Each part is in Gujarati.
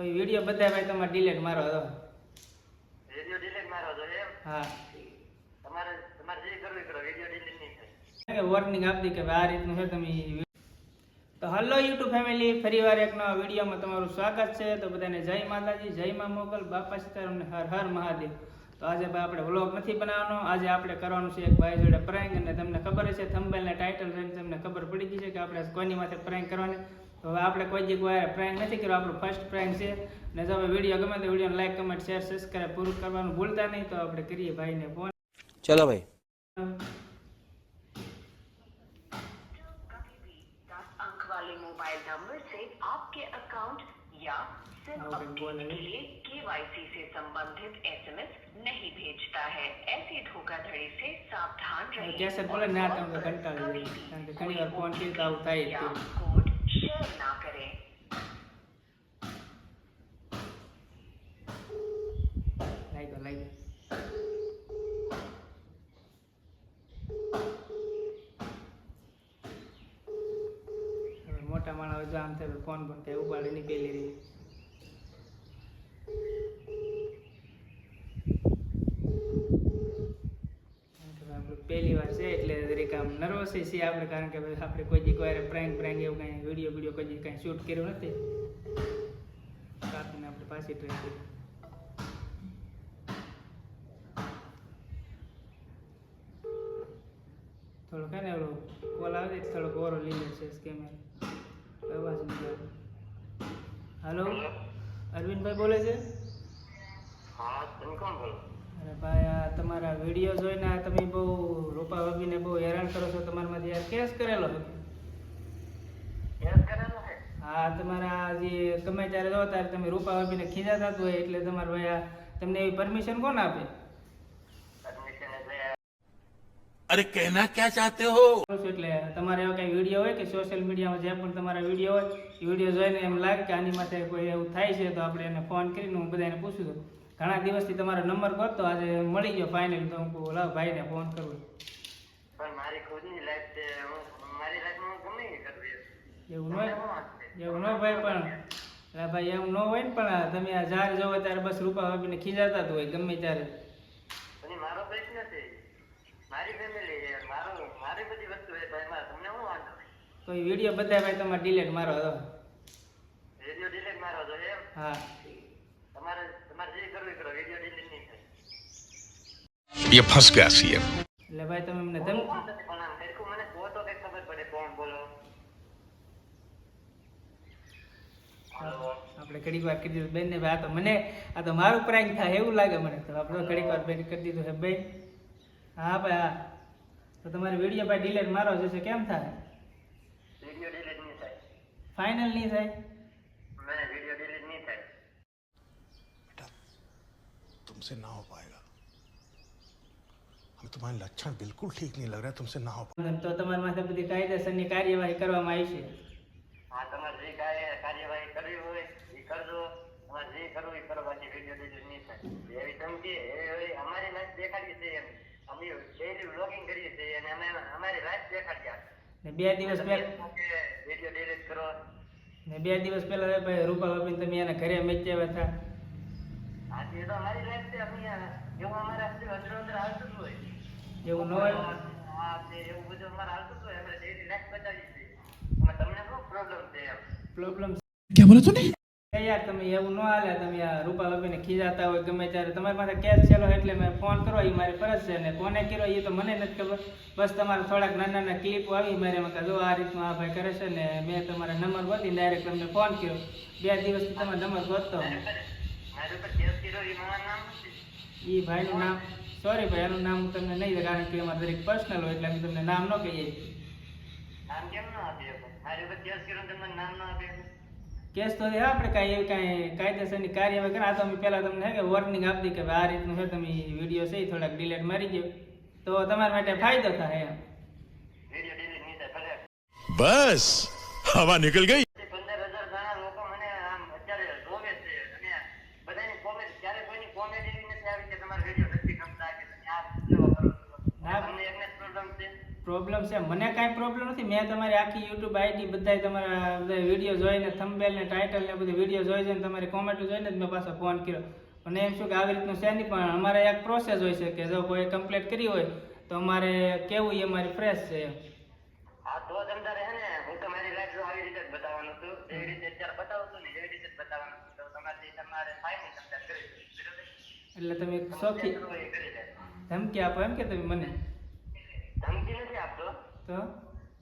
તો એ વીડિયો બધા ભાઈ તમારે ડિલેટ મારો હતો. વીડિયો ડિલેટ મારો હતો એમ? હા. તમારે તમારે જે કરવું કરો વીડિયો ડિલીટ નહીં થાય. કે વોર્નિંગ આપી કે આ રીતનું છે તમે તો હલો યુટ્યુબ ફેમિલી ફરીવાર એક નવા વિડીયોમાં તમારું સ્વાગત છે. તો બધાને જય માતાજી જય મા મોગલ બાપા સીતારામ ને હર હર મહાદેવ. તો આજે ભાઈ આપણે વ્લોગ નથી બનાવવાનો. આજે આપણે કરવાનું છે એક ભાઈ જોડે પ્રેન્ક અને તમને ખબર છે થંબેલ ને ટાઇટલ જોઈને તમને ખબર પડી ગઈ છે કે આપણે કોની માથે પ્રેન્ક કરવાની. તો હવે આપણે કોઈ જગ્યાએ પ્રેન્ક નથી કર્યો આપણું ફર્સ્ટ પ્રેન્ક છે ને જો હવે વિડીયો ગમે તો video like comment share subscribe પૂરું કરવાનું ભૂલતા નહીં તો આપણે કરીએ ભાઈને ફોન चलो भाई दस अंक वाले मोबाइल नंबर से आपके अकाउंट या सिम हाँ, अपडेट बोल रहे के लिए केवाईसी से संबंधित एसएमएस नहीं भेजता है ऐसी धोखाधड़ी से सावधान रहें કેસેટ બોલે ને આ और તમને कॉल पर કંટાળી कभी જાય भी કારણ કે ઘણી વાર ફોન कोई કર્યો તો આવું થાય જ या તે. कोड शेयर ना करें લાગ્યો લાગ્યો હવે મોટા માણસ જો આમ થાય ફોન પણ કઈ ઉપાડે નહીં પેલી રહી પહેલી વાર છે એટલે દરેક આમ નર્વસ છીએ આપણે કારણ કે આપણે કોઈ દી કોઈ પ્રેન્ક પ્રેન્ક એવું કાંઈ વીડિયો વીડિયો કોઈ દી કાંઈ શૂટ કર્યું નથી. કાપીને આપણે પાછી ટ્રાય કરી થોડો કઈ ને ઓલો કોલ આવે છે થોડોક ઓરો લીધો છે કેમેરા. અવાજ નહીં આવે હાલો અરવિંદભાઈ બોલે છે? હા તમે કોણ બોલો? ભાઈ આ તમારા વીડિયો જોઈને આ તમે બહુ રૂપા ભાભીને બહુ હેરાન કરો છો તમારા તમારામાંથી યાર કેસ કરેલો હા તમારા જે ગમે ત્યારે જો ત્યારે તમે રૂપા ભાભીને ખીજાતા હોય એટલે તમારે ભાઈ આ તમને એવી પરમિશન કોણ આપે? અરે કહેના ક્યાં ચાહતે હો? એટલે તમારે એવો કઈ વીડિયો હોય કે સોશિયલ મીડિયામાં જે પણ તમારા વીડિયો હોય વીડિયો જોઈને એમ લાગે કે આની માટે કોઈ એવું થાય છે તો આપણે એને ફોન કરીને હું બધાને પૂછું છું. ઘણા દિવસથી તમારો નંબર ગોતતો આજે મળી ગયો ફાઇનલ તો હું લાવ ભાઈને ફોન કરું. પણ મારી ખુદની લાઈફ છે હું મારી લાઈફમાં હું ગમે એ કરવી એવું ન? એવું ન ભાઈ પણ અરે ભાઈ એવું ન હોય ને પણ તમે આ જ્યારે જોવો ત્યારે બસ રૂપા ભાભીને ખીજાતા જ હોય ગમે ત્યારે. મારો પ્રશ્ન છે મારી ફેમિલી છે મારો મારી બધી વસ્તુ છે ભાઈ એમાં તમને શું વાંધો? તો એ વીડિયો બધા ભાઈ તમારે ડિલેટ મારો હતો. વીડિયો ડિલેટ મારો હતો એમ? હા. તમારે તમારે જે કરવું એ કરો વિડીયો ડિલીટ નહીં થાય ये फंस गया सीएम એટલે ભાઈ તમે મને કોણ ધમ કોણ છે? પણ આમ સરખું મને કહો તો કઈ ખબર પડે કોણ બોલો હાલો આપણે ઘડીક વાર કરી દીધું બેનને ભાઈ આ તો મને આ તો મારું પ્રાંક થાય એવું લાગે મને તો આપણે ઘડીક વાર બેન કરી દીધું હે બેન હા ભાઈ હા તો તમારે વિડીયો ભાઈ ડિલેટ મારો જશે કેમ થાય વિડીયો ડિલીટ નહીં થાય ફાઇનલ નહીં થાય तुमसे ना हो पाएगा हमें तुम्हारे लक्षण बिल्कुल ठीक नहीं लग रहा है तुमसे ना हो તો તમારી માથે બધી કાયદેસરની કાર્યવાહી કરવામાં આવી છે હા તમારે જે કાર્ય કાર્યવાહી કરવી હોય એ કરજો તમારે જે કરવું એ કરો બાકી વિડીયો ડિલીટ નહીં થાય એવી ધમકી એવી અમારી લાઈફ દેખાડી છે એમ અમે ડેલી વ્લોગિંગ કરીએ છીએ અને અમે અમારી લાઈફ દેખાડ્યા ને બે દિવસ પહેલા વિડીયો ડિલીટ કરો ને બે દિવસ પહેલા ભાઈ રૂપા બાપીને તમે એના ઘરે મેચ્યા હતા એવું ન હોય? પ્રોબ્લેમ ક્યાં બોલે તું ને? યાર તમે એવું ન હાલે તમે આ રૂપા ભાભીને ખીજાતા હોય ગમે ત્યારે. તમારી પાસે કેસ છેલો એટલે મેં ફોન કરો એ મારી ફરજ છે. ને કર્યો એ તો મને નથી બસ તમારા થોડાક નાના નાના ક્લિપો આવી મારે જો આ રીતનું આ ભાઈ કરે ને મેં તમારા નંબર બધી ડાયરેક્ટ તમને ફોન કર્યો. બે દિવસથી તમારો નંબર ગોતતો એ ભાઈનું નામ સોરી ભાઈ એનું નામ હું તમને નહીં કારણ કે અમારે દરેક પર્સનલ હોય એટલે અમે તમને નામ ન કહીએ. નામ કેમ ન આપીએ મારે મારી ઉપર કેસ કર્યો ને નામ ન આપીએ કેસ તો હા આપણે કાંઈ એવી કાંઈ કાયદેસરની કાર્યવાહી કરે આ તો અમે પહેલાં તમને હે કે વોર્નિંગ આપી કે આ રીતનું છે તમે વીડિયો છે એ થોડાક ડિલેટ મારી ગયો તો તમારા માટે ફાયદો થાય એમ. બસ હવા નીકળ થાય પ્રોબ્લેમ છે. મને કાંઈ પ્રોબ્લેમ નથી. મેં તમારી આખી યુટ્યુબ આઈડી બધાય તમારા બધા વીડિયો જોઈને થંબેલ ને ટાઇટલ ને બધી વીડિયો જોઈ છે તમારી કોમેન્ટો જોઈને જ મેં પાછો ફોન કર્યો. મને એમ શું કે આવી રીતનું છે નહીં પણ અમારે એક પ્રોસેસ હોય છે કે જો કોઈ કમ્પ્લીટ કરી હોય તો અમારે કેવું એ અમારી ફ્રેશ છે એમ. હા તો તમ તારે ને હું તમારી લાઈફ જો આવી રીતે જ બતાવવાનું છું. રીતે અત્યારે બતાવું છું ને એવી રીતે જ બતાવવાનું છું. તો તમારે તમારે થાય ને તમે કરી એટલે તમે સોખી ધમકી આપો એમ કે તમે મને? ધમકી નથી આપતો. તો?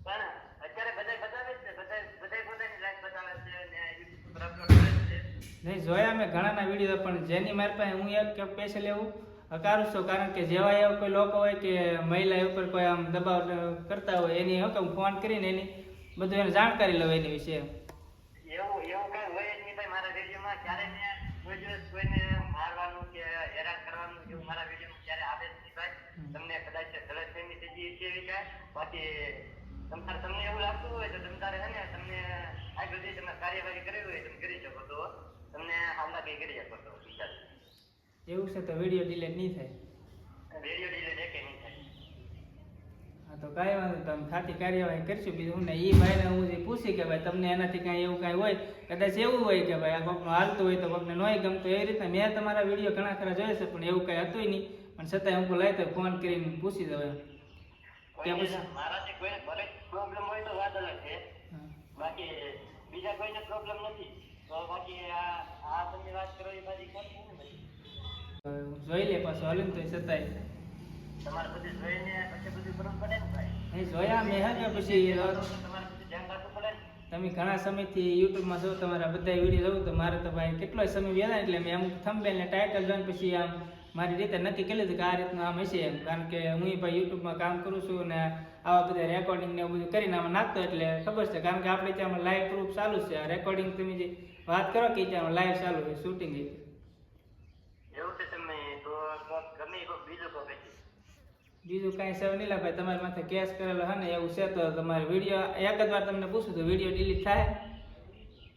પણ અત્યારે બધાય બતાવે છે બધાય બધાય પોતાની લાઈફ બતાવે છે ને યુટ્યુબ પર અપલોડ કરે છે. નહીં જોયા મેં ઘણાના વીડિયો પણ જેની મારી પાસે હું એક પૈસા લેવું હકારું છું. કારણ કે જેવા એવા કોઈ લોકો હોય કે મહિલા ઉપર કોઈ આમ દબાવ કરતા હોય એની કે હું ફોન કરીને એની બધું એને જાણકારી લઉં એની વિશે. એવું એવું કઈ હોય ભાઈ મારા વિડીયોમાં ક્યારે મેં કોઈ દિવસ કોઈને મારવાનું કે હેરાન કરવાનું એવું મારા વિડીયોમાં ક્યારે આવે જ નહીં ભાઈ તમને કદાચ ગલતફહેમી થઈ ગઈ છે એવી કાંઈ બાકી તમારે તમને એવું લાગતું હોય તો તમારે હે ને તમને આ બધી તમે કાર્યવાહી કરવી હોય તમે કરી શકો તો તમને હાલના કઈ કરી શકો તો વિચાર. એવું છે તો વીડિયો ડિલે નહીં થાય. વીડિયો ડિલેટ એકે નહીં થાય? હા તો કાંઈ વાંધો નહીં. તમે ખાતી કાર્યવાહી કરશું. બીજું હું ને એ ભાઈને હું જે પૂછી કે ભાઈ તમને એનાથી કાંઈ એવું કાંઈ હોય? કદાચ એવું હોય કે ભાઈ આ કોકનું હાલતું હોય તો કોકને નોય ગમતું એવી રીતના મેં તમારા વીડિયો ઘણા ખરા જોયા છે પણ એવું કાંઈ હતું નહીં. પણ છતાંય હું લાય તો ફોન કરીને પૂછી દઉં કે પછી મારાથી કોઈને ભલે પ્રોબ્લેમ હોય તો વાત અલગ છે. બાકી બીજા કોઈને પ્રોબ્લેમ નથી. તો બાકી આ આ તમે વાત કરો એ બાજુ તો જોઈ લે પાછો હાલ્યું ને તો છતાંય તમારે બધું જોઈને પછી બધું કરવું પડે ને ભાઈ. નહીં જોયા મેં હે પછી તમારે બધું ધ્યાન રાખવું પડે ને. તમે ઘણા સમયથી યુટ્યુબમાં જો તમારા બધા વીડિયો જોઉં તો મારે તો ભાઈ કેટલો સમય વ્યાદા એટલે મેં અમુક થંબેલ ને ટાઇટલ જોઈને પછી આમ મારી રીતે નક્કી કરી લીધું કે આ રીતનું આમ હશે એમ. કારણ કે હું ભાઈ યુટ્યુબમાં કામ કરું છું ને આવા બધા રેકોર્ડિંગ ને બધું કરીને આમાં નાખતો એટલે ખબર છે. કારણ કે આપણે ત્યાં લાઈવ પ્રૂફ ચાલુ છે. રેકોર્ડિંગ તમે જે વાત કરો કે ત્યાં લાઈવ ચાલુ છે શૂટિંગ બીજું કાંઈ સેવ નહીં લા તમારી માથે કેસ કરેલો હે ને એવું છે તો તમારે વીડિયો એક જ વાર તમને પૂછું તો વીડિયો ડિલીટ થાય?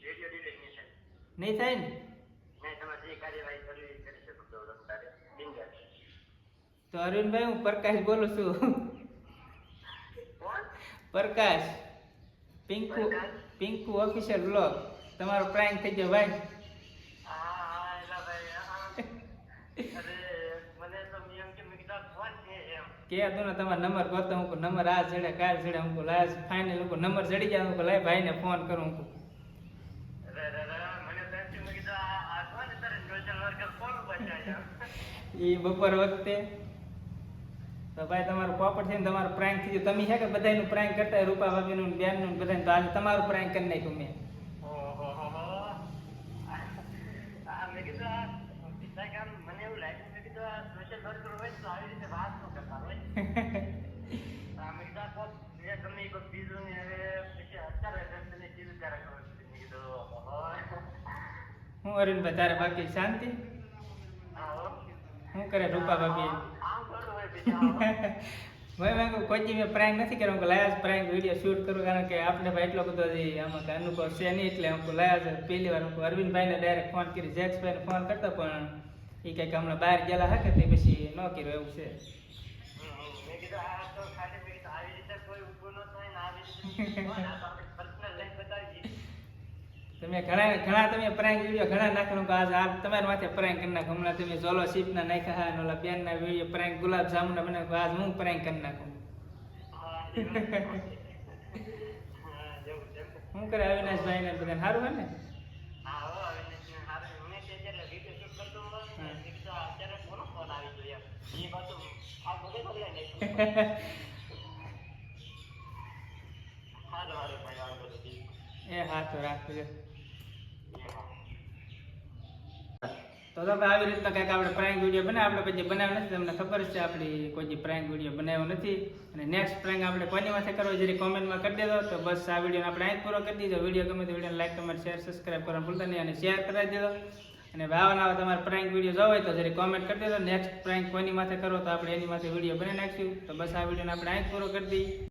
નહીં થાય. નહીં થાય ને નહીં તમારે જે કાર્યવાહી કરવી એ કરી શકો છો તમારે બિંદાસ તો અરુણભાઈ હું પ્રકાશ બોલું છું. કોણ? પ્રકાશ. પિંકુ? પિંકુ ઓફિશિયલ બ્લોગ તમારો પ્રાઇમ થઈ ગયો ભાઈ. હા હા એલા ભાઈ હા. અરે મને તો એમ કે મેં કીધું આ એમ. કે દો ને તમારો નંબર ગોતો હું નંબર આ જડે કાલ જડે હું લાસ ફાઇનલ હું નંબર જડી ગયા. હું લાઈ લાય ભાઈને ફોન કરું. હું એ બપોર વખતે તો ભાઈ તમારું પોપટ થઈને તમારું પ્રાંક થઈ ગયું. તમે છે કે બધાયનું પ્રાંક કરતા રૂપા ભાભીનું ને બેનનું ને બધાયનું, તો આજે તમારું પ્રાંક કરી નાખ્યું મેં. ન. હું અરવિંદભાઈ તારે બાકી શાંતિ. શું કરે રૂપા ભાભી? મેં કહ્યું કોઈ દી મેં પ્રાંગ નથી કર્યો. હું લાયા પ્રાંગ વીડિયો શૂટ કરું કારણ કે આપણે ભાઈ એટલો બધો આમાં કાંઈ અનુભવ છે નહીં એટલે હું લાયા છે પહેલી વાર હું અરવિંદભાઈને ડાયરેક્ટ ફોન કરી જેક્સભાઈને ફોન કરતો પણ એ કંઈક હમણાં બહાર ગયેલા કે તે પછી ન કર્યો એવું છે. મેં કીધું આ તો ખાલી આવી રીતે કોઈ ઊભું ન થાય ને આવી રીતે હોય ને આ તો આપણે personal life બતાવીએ. તમે ઘણા ઘણા તમે પ્રાંક વીડિયો ઘણા નાખેલું કે આજ આ તમારી માથે પ્રાંક કરી નાખો હમણાં તમે જોલો શીપના નાખ્યા હા અને ઓલા બેનના વીડિયો પ્રાંક ગુલાબ જામુનના બનાવ્યો આજ હું પ્રાંક કરી નાખું હા, એવું. હા, જેવું છે. શું કરે અવિનાશભાઈ ને બધા સારું હે ને હા, હો, હવે મેં હારું, મેં તે જ્યારે video shoot કરતો હતો, હા. મેં કીધું આ અત્યારે કોનો phone આવી ગયો એમ. એ પાછું આ બધે બદલાઈ નાખ્યું. હારું, હારું, ભાઈ, વાંધો નહીં. એ હા તો રાખજો એ હા. તો તમે આવી રીતના કંઈક આપણે પ્રાંક વીડિયો બનાવ, આપણે પછી બનાવ્યો નથી, તમને ખબર છે, આપણી કોઈ દી પ્રાંક વીડિયો બનાવ્યો નથી. અને નેક્સ્ટ પ્રાંક આપણે કોની માથે કરવો, જરી કોમેન્ટમાં કરી દેજો. તો બસ આ વીડિયો આપણે અહીં પૂરો કરી દીધો. વીડિયો ગમે તો video like comment share subscribe કરવાનું ભૂલતા નહીં અને શેર કરાવી દેજો. અને ભાવ ના તમારે પ્રાંક વીડિયો જોવો હોય તો જરી કોમેન્ટ કરી દેજો. નેક્સ્ટ પ્રાંક કોની માથે કરો તો આપણે એની માથે વીડિયો બનાવી નાખીશું. તો બસ આ વિડીયોને આપણે અહીં પૂરો કરી દઈએ.